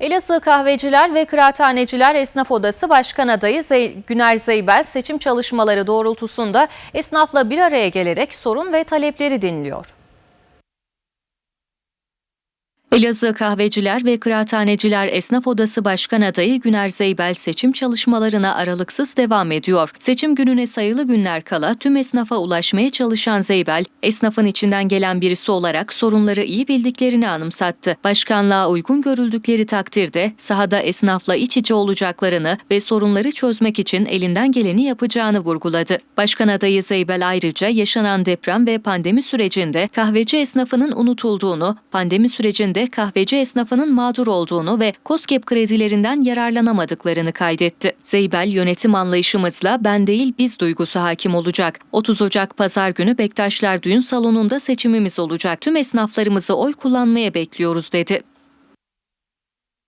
Elazığ Kahveciler ve Kıraathaneciler Esnaf Odası Başkan Adayı Zey- Güner Zeybel seçim çalışmaları doğrultusunda esnafla bir araya gelerek sorun ve talepleri dinliyor. Elazığ Kahveciler ve Kıraathaneciler Esnaf Odası Başkan Adayı Güner Zeybel seçim çalışmalarına aralıksız devam ediyor. Seçim gününe sayılı günler kala tüm esnafa ulaşmaya çalışan Zeybel, esnafın içinden gelen birisi olarak sorunları iyi bildiklerini anımsattı. Başkanlığa uygun görüldükleri takdirde sahada esnafla iç içe olacaklarını ve sorunları çözmek için elinden geleni yapacağını vurguladı. Başkan adayı Zeybel ayrıca yaşanan deprem ve pandemi sürecinde kahveci esnafının unutulduğunu, pandemi sürecinde kahveci esnafının mağdur olduğunu ve COSGAP kredilerinden yararlanamadıklarını kaydetti. Zeybel yönetim anlayışımızla ben değil biz duygusu hakim olacak. 30 Ocak pazar günü Bektaşlar Düğün Salonu'nda seçimimiz olacak. Tüm esnaflarımızı oy kullanmaya bekliyoruz dedi.